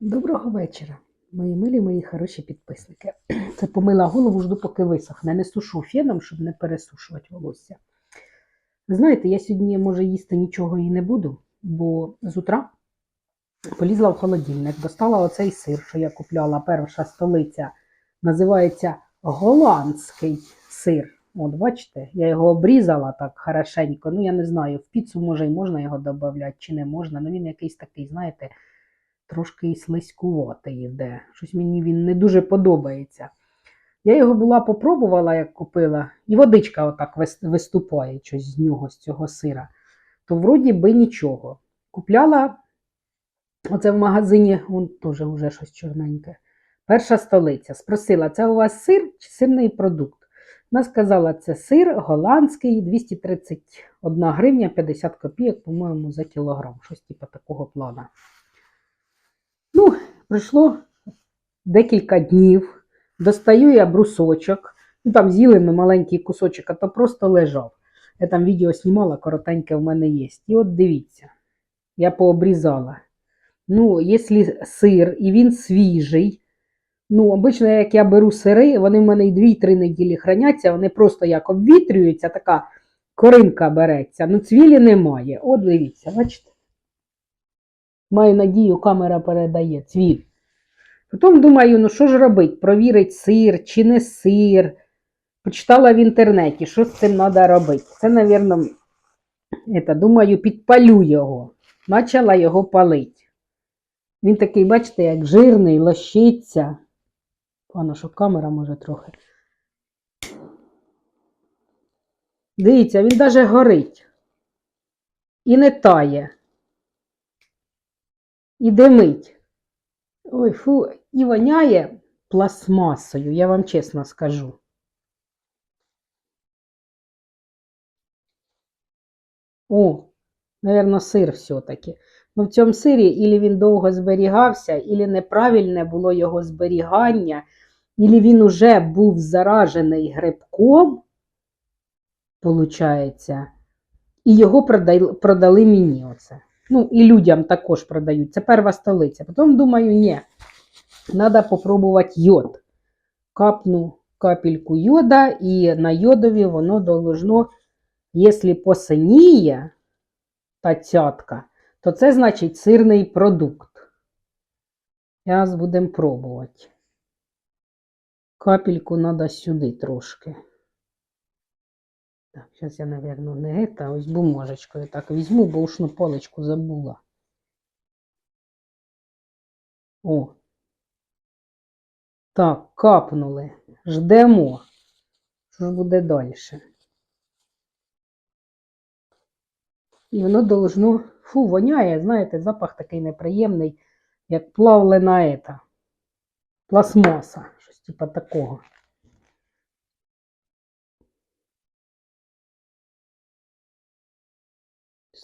Доброго вечора, мої милі, мої хороші підписники. Це помила голову, жду, поки висохне. Не сушу феном, щоб не пересушувати волосся. Ви знаєте, я сьогодні, може, їсти нічого і не буду, бо з утра полізла в холодильник, достала оцей сир, що я купляла, перша столиця. Називається голландський сир. От, бачите, я його обрізала так хорошенько. Ну, я не знаю, в піцу може і можна його додати, чи не можна. Ну він якийсь такий, знаєте, трошки і слизькуватий йде. Щось мені він не дуже подобається. Я його була попробувала, як купила, і водичка отак виступає щось з нього, з цього сира. То вроді би нічого. Купляла оце в магазині, вон теж вже щось чорненьке. Перша столиця. Спросила, це у вас сир чи сирний продукт? Вона сказала, це сир голландський, 231 гривня 50 копійок, по-моєму, за кілограм. Щось типу такого плана. Ну, пройшло декілька днів. Достаю я брусочок. Ну, там з'їли ми маленький кусочок, а то просто лежав. Я там відео знімала, коротеньке в мене є. І от дивіться, я пообрізала. Ну, якщо сир і він свіжий, ну, обично, як я беру сири, вони в мене і 2-3 неділі храняться, вони просто як обвітрюються, така коринка береться. Ну, цвілі немає. От дивіться, бачите? Маю надію, камера передає цвіль. Потім думаю, ну що ж робити? Провірить сир чи не сир. Почитала в інтернеті, що з цим треба робити. Це, мабуть, думаю, підпалю його. Почала його палити. Він такий, бачите, як жирний, лощиться. Пано, що камера може трохи. Дивіться, він навіть горить. І не тає. І димить. Ой, фу, і воняє пластмасою, я вам чесно скажу. О, наверное, сир все-таки. Ну, в цьому сирі ілі він довго зберігався, ілі неправильне було його зберігання, ілі він уже був заражений грибком, получається, і його продали, продали мені оце. Ну, і людям також продають. Це перша столиця. Потім думаю, ні, треба попробувати йод. Капну капельку йода, і на йодові воно должно, якщо посиніє та цятка, то це значить сирний продукт. Зараз будемо пробувати. Капельку треба сюди трошки. Так, зараз я, напевно, не это, а ось бумажечкою так візьму, бо ушну паличку забула. О. Так, капнули. Ждемо. Що буде далі? І воно должно, фу, воняє, знаєте, запах такий неприємний, як плавлена ета. Пластмаса, щось типа такого.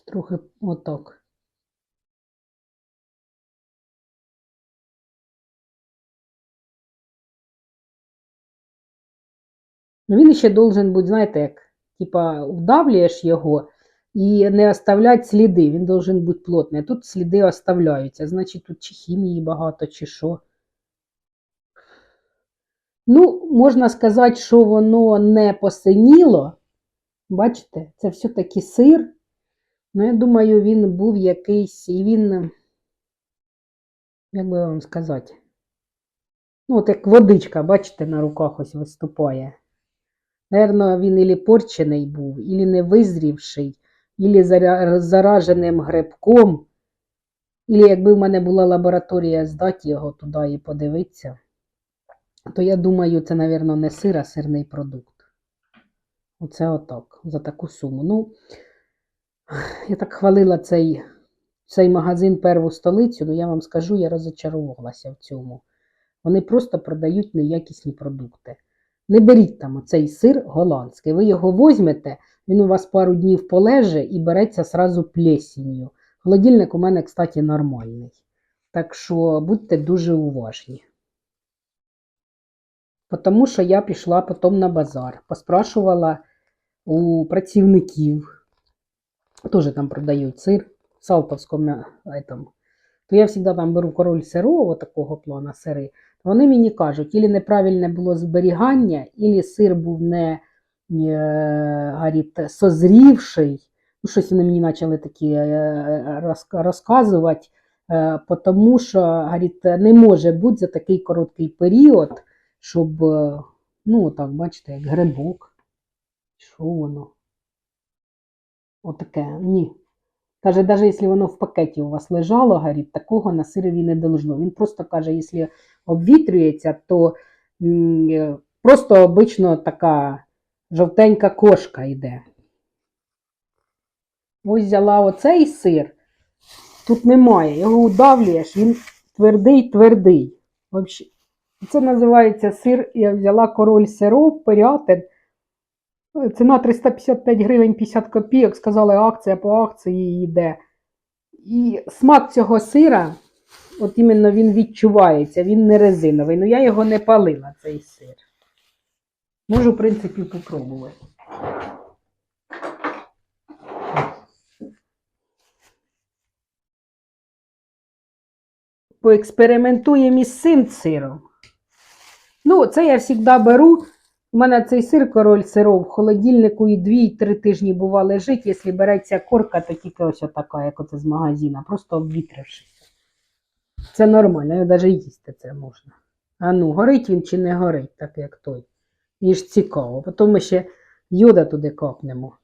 Трохи отак. Ну, він ще должен бути, знаєте, як, типа, вдавлюєш його і не оставлять сліди. Він должен бути плотний. Тут сліди оставляються. Значить, тут чи хімії багато, чи що. Ну, можна сказати, що воно не посиніло. Бачите, це все-таки сир. Ну, я думаю, він був якийсь, і він, як би вам сказати, ну, от як водичка, бачите, на руках ось виступає. Наверно, він ілі порчений був, ілі не визрівший, ілі зараженим грибком, ілі якби в мене була лабораторія здати його туди і подивитися, то я думаю, це, напевно, не сир, а сирний продукт. Оце отак, за таку суму. Ну, я так хвалила цей, цей магазин перву столицю, ну я вам скажу, я розочарувалася в цьому. Вони просто продають неякісні продукти. Не беріть там оцей сир голландський. Ви його візьмете, він у вас пару днів полеже і береться сразу плесінню. Холодильник у мене, кстати, нормальний. Так що будьте дуже уважні. Тому що я пішла потім на базар, поспрашувала у працівників, теж там продають сир в Салтовському этом, то я завжди там беру король сирого такого плана сири, вони мені кажуть, ілі неправильне було зберігання, ілі сир був не е, говорить, созрівший. Ну, щось вони мені почали такі е, розказувати, е, тому що говорить, не може бути за такий короткий період, щоб, ну, так, бачите, як грибок. Що воно? Отаке, ні. Каже, навіть якщо воно в пакеті у вас лежало, говорить, такого на сирові не должно. Він просто каже, якщо обвітрюється, то е, просто обично така жовтенька кошка йде. Ось взяла оцей сир, тут немає, його удавлюєш, він твердий, твердий. Це називається сир, я взяла король сиров, Пирятин. Ціна 355 гривень 50 копійок, сказали, акція по акції йде. І смак цього сира, от іменно він відчувається, він не резиновий. Ну я його не палила, цей сир. Можу, в принципі, попробувати. Поекспериментуємо із цим сиром. Ну, це я завжди беру. У мене цей сир король сиров в холодильнику і 2-3 тижні бува лежить. Якщо береться корка, то тільки ось така, як оце з магазина, просто обвітрившися. Це нормально, навіть їсти це можна. А ну, горить він чи не горить, так як той. І ж цікаво. Потім ми ще йода туди капнемо.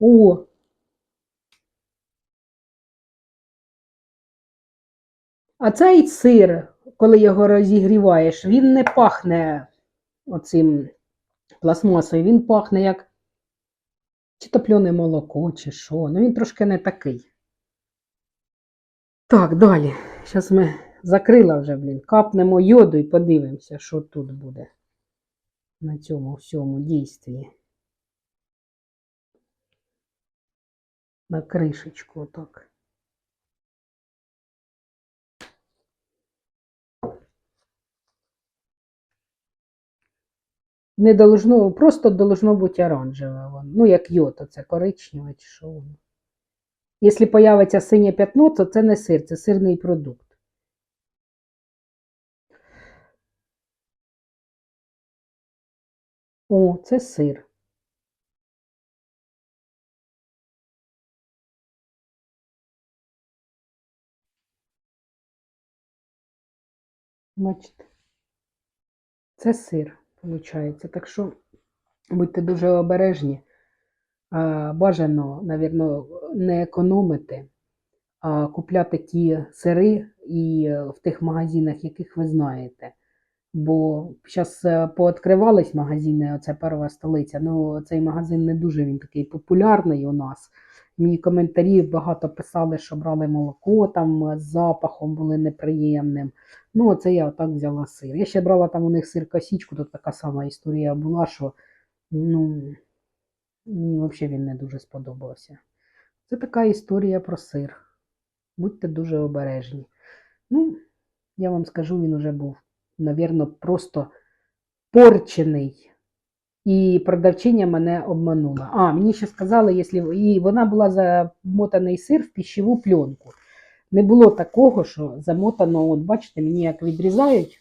О! А цей сир, коли його розігріваєш, він не пахне оцим пластмасою, він пахне як чи топлене молоко, чи що. Ну він трошки не такий. Так, далі. Зараз ми закрила вже, блін. Капнемо йоду і подивимося, що тут буде на цьому всьому дійстві. На кришечку отак. Не должно, просто должно бути оранжеве. Ну, як йод, це коричневе чи що воно. Якщо появиться синє п'ятно, то це не сир, це сирний продукт. О, це сир. Бачите? Це сир, виходить. Так що будьте дуже обережні. Бажано, навірно, не економити, а купляти ті сири і е, в тих магазинах, яких ви знаєте. Бо зараз пооткривались магазини, оце перша столиця. Ну, цей магазин не дуже він такий популярний у нас. Мені коментарі багато писали, що брали молоко там з запахом були неприємним. Ну, оце я отак взяла сир. Я ще брала там у них сир косічку, тут така сама історія була, що ну, мені взагалі він не дуже сподобався. Це така історія про сир. Будьте дуже обережні. Ну, я вам скажу, він уже був, навірно, просто порчений. І продавчиня мене обманула. А, мені ще сказали, якщо і вона була замотаний сир в пищеву пленку. Не було такого, що замотано, от бачите, мені як відрізають,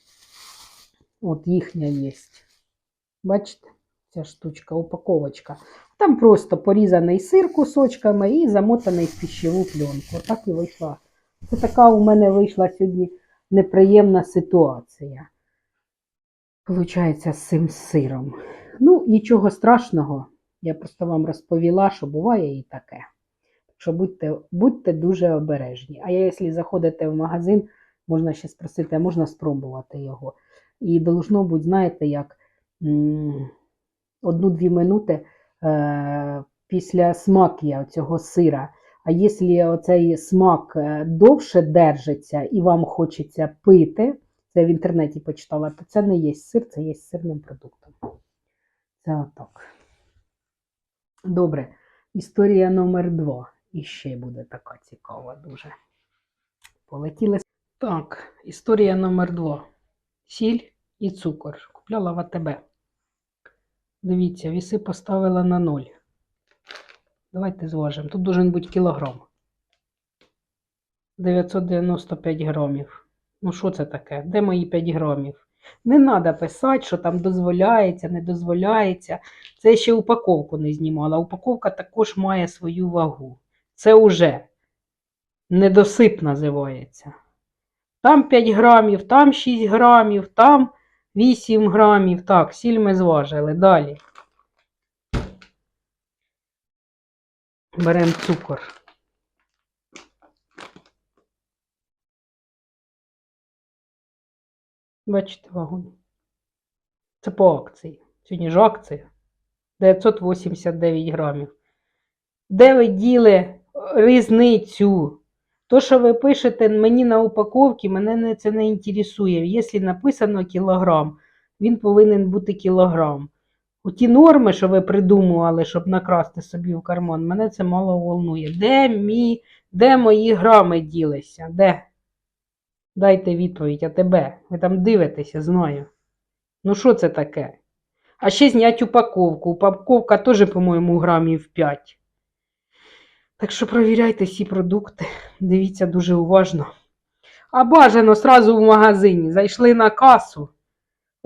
от їхня є. Бачите, ця штучка, упаковочка. Там просто порізаний сир кусочками і замотаний в пищеву пленку. Так і вийшла. Це така у мене вийшла сьогодні неприємна ситуація. Получається, з цим сиром. Ну, нічого страшного. Я просто вам розповіла, що буває і таке. Що будьте, будьте дуже обережні. А якщо заходите в магазин, можна ще спросити, а можна спробувати його. І должно бути, знаєте, як одну-дві минути е, після смакія цього сира. А якщо оцей смак е, довше держиться і вам хочеться пити, це в інтернеті почитала, то це не є сир, це є сирним продуктом. Це отак. Добре. Історія номер два. І ще буде така цікава дуже. Полетіли. Так, історія номер два. Сіль і цукор. Купляла в АТБ. Дивіться, віси поставила на ноль. Давайте зважимо. Тут должен бути кілограм. 995 грамів. Ну, що це таке? Де мої 5 грамів? Не треба писати, що там дозволяється, не дозволяється. Це ще упаковку не знімала. Упаковка також має свою вагу. Це уже недосип називається. Там 5 грамів, там 6 грамів, там 8 грамів. Так, сіль ми зважили. Далі. Беремо цукор. Бачите вагон. Це по акції. Сьогодні ж акція. 989 грамів. Де ви діли різницю? То, що ви пишете мені на упаковці, мене не, це не інтересує. Якщо написано кілограм, він повинен бути кілограм. Ті норми, що ви придумували, щоб накрасти собі в карман, мене це мало волнує. Де мій, де мої грами ділися? Де? Дайте відповідь, а тебе. Ви там дивитеся, знаю. Ну що це таке? А ще знять упаковку. Упаковка теж, по-моєму, грамів 5. Так що провіряйте всі продукти. Дивіться дуже уважно. А бажано сразу в магазині. Зайшли на касу.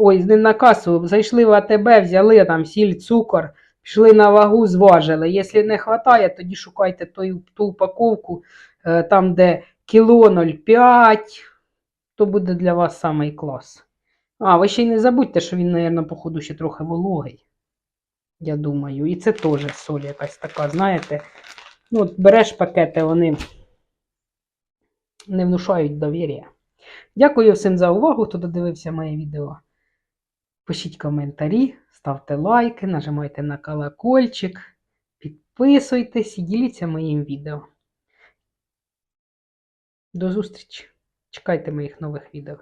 Ой, не на касу, зайшли в АТБ, взяли там сіль, цукор, пішли на вагу, зважили. Якщо не вистачає, тоді шукайте той, ту упаковку, е, там, де кіло 0,5, то буде для вас самий клас. А, ви ще й не забудьте, що він, мабуть, походу, ще трохи вологий. Я думаю. І це теж соль якась така, знаєте. Ну, от береш пакети, вони не внушають довір'я. Дякую всім за увагу, хто додивився моє відео. Пишіть коментарі, ставте лайки, нажимайте на колокольчик, підписуйтесь і діліться моїм відео. До зустрічі! Чекайте моїх нових відео.